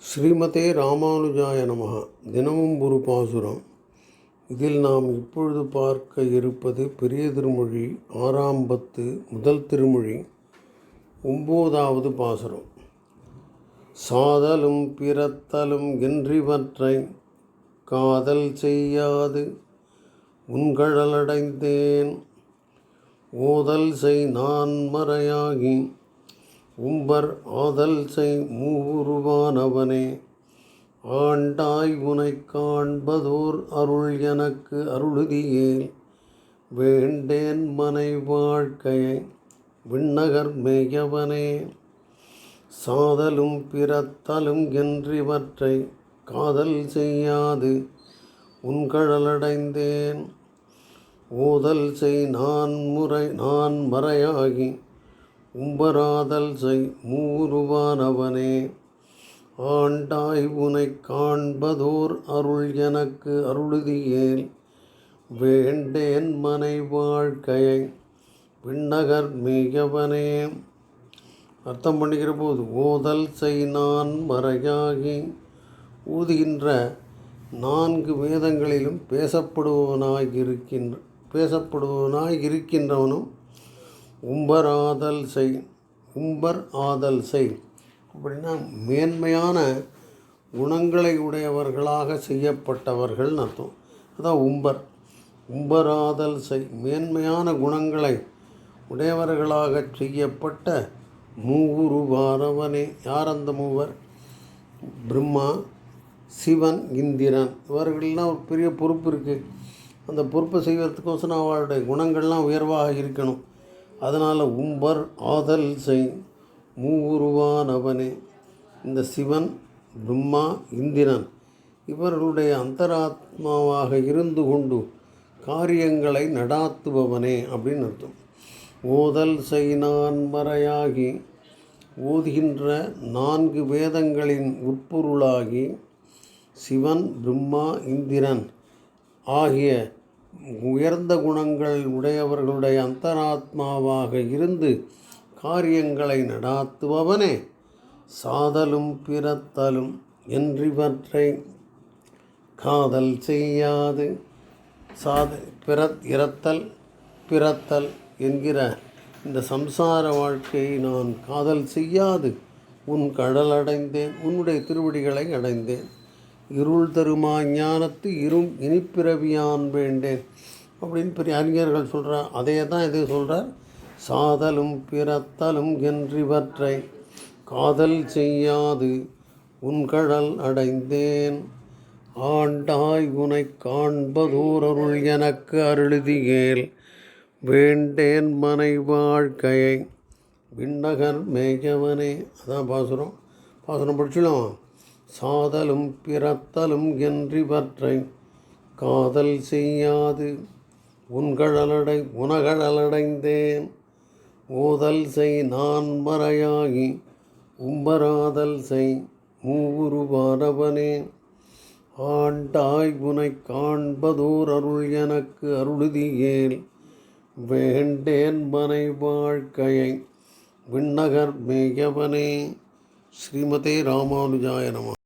ஸ்ரீமதே ராமானுஜாய நமஹ. தினமும் ஒரு பாசுரம். இதில் நாம் இப்பொழுது பார்க்க இருப்பது பெரிய திருமொழி ஆறாம் பத்து முதல் திருமொழி ஒம்போதாவது பாசுரம். சாதலும் பிறத்தலும் என்றிவற்றை காதல் செய்யாது உன்கழலடைந்தேன் ஓதல் செய் நான் மறையாகி உம்பர் ஆதல் செய் மூவுருவானவனே. ஆண்டாய் உனை காண்பதோர் அருள் எனக்கு அருளுதியேல். வேண்டேன் மனை வாழ்க்கையை விண்ணகர் மேயவனே. சாதலும் பிறத்தலும் என்றிவற்றை காதல் செய்யாது உன்கழலடைந்தேன் ஓதல் செய் நான் முறை நான் மறையாகி உம்பராதல் செய் மூருவானவனே. ஆண்டாய் உனை காண்பதோர் அருள் எனக்கு அருளுதியேல். வேண்டேன் மனை வாழ்க்கையை விண்ணகர் மேயவனே. அர்த்தம் பண்ணுகிற போது ஓதல் செய் நான் மறையாகி ஊதுகின்ற நான்கு வேதங்களிலும் பேசப்படுபவனாய் இருக்கின்ற பேசப்படுபவனாய் இருக்கின்றவனும் உம்பர் ஆதல் செய் உம்பர் ஆதல் செய். அப்படின்னா மேன்மையான குணங்களை உடையவர்களாக செய்யப்பட்டவர்கள்னு அர்த்தம். அதான் உம்பர். உம்பராதல் செய் மேன்மையான குணங்களை உடையவர்களாக செய்யப்பட்ட மூவுருவானவனே யார் அந்த மூவர்? பிரம்மா சிவன் இந்திரன். இவர்கள்லாம் ஒரு பெரிய பொறுப்பு இருக்குது அந்த பொறுப்பை செய்வதற்கோசரம் அவளுடைய குணங்கள்லாம் உயர்வாக இருக்கணும். அதனால் உம்பர் ஆதல் செய் மூவுருவானவனே. இந்த சிவன் பிரம்மா இந்திரன் இவர்களுடைய அந்தராத்மாவாக இருந்து கொண்டு காரியங்களை நடாத்துபவனே அப்படின்னு அர்த்தம். ஓதல் செய் நான் மறையாகி ஓதுகின்ற நான்கு வேதங்களின் உட்பொருளாகி சிவன் பிரம்மா இந்திரன் ஆகிய உயர்ந்த குணங்கள் உடையவர்களுடைய அந்தராத்மாவாக இருந்து காரியங்களை நடாத்துபவனே சாதலும் பிறத்தலும் என்றிவற்றை காதல் செய்யாது. சாத பிறத் இறத்தல் பிறத்தல் என்கிற இந்த சம்சார வாழ்க்கையை நான் காதல் செய்யாது. உன் கடல் அடைந்தேன் உன்னுடைய திருவடிகளை அடைந்தேன். இருள் தருமா ஞானத்து இரும் இனிப்பிறவியான் வேண்டேன் அப்படின்னு பெரிய அறிஞர்கள் சொல்கிறார் அதையே தான் இது சொல்கிறார் சாதலும் பிறத்தலும் என்றிவற்றை காதல் செய்யாது. உன்கடல் அடைந்தேன். ஆண்டாய் உனைக் காண்பதோரருள் எனக்கு அருளுதியேல் வேண்டேன் மனை வாழ்க்கையை விண்ணகர் மேயவனே. அதான் பாசுரம். பாசுரம் படிச்சிடலாம்? சாதலும் பிறத்தலும் என்றிவற்றை காதல் செய்யாது. உன்கழலடை உனகழலடைந்தேன். ஓதல் செய் நான் மறையாகி உம்பராதல் செய் மூவுருவானவனே ஆண்டாய் உனை காண்பதோர் அருள் எனக்கு அருளுதியேல். வேண்டேன் மனை வாழ்க்கையை விண்ணகர் மேயவனே. ஸ்ரீமதே ராமானுஜாய நம.